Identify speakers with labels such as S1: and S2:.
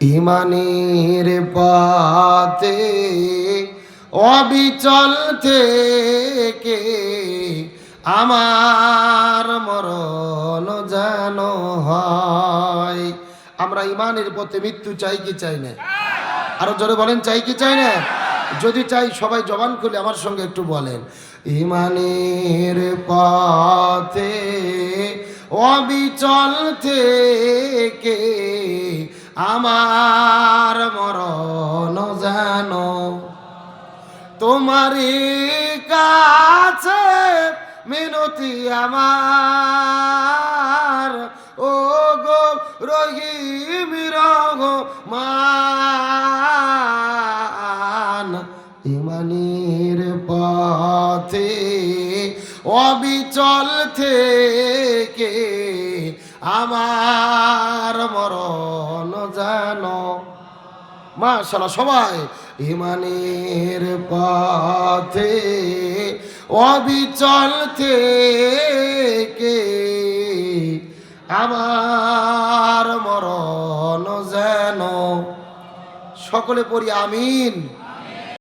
S1: ইমানের পথে অবিচল থেকে আমার মরণ যেন হয়। আমরা ইমানের পথে মৃত্যু চাই কি চাই না? আরও জোরে বলেন, চাই কি চাই না? যদি চাই, সবাই জবান খুলে আমার সঙ্গে একটু বলেন। ইমানের পথে অবিচল থেকে আমার মরণ জানো তোমারই কাছে মিনতি আমার। ও গো রহিম রহমান, ইমানের পথে অবিচল থেকে আমার মরণ জানো মাশাল্লাহ সবাই ইমানের পথে অবিচল থেকে আমার মরণ যেন। সকলে পড়ি আমিন।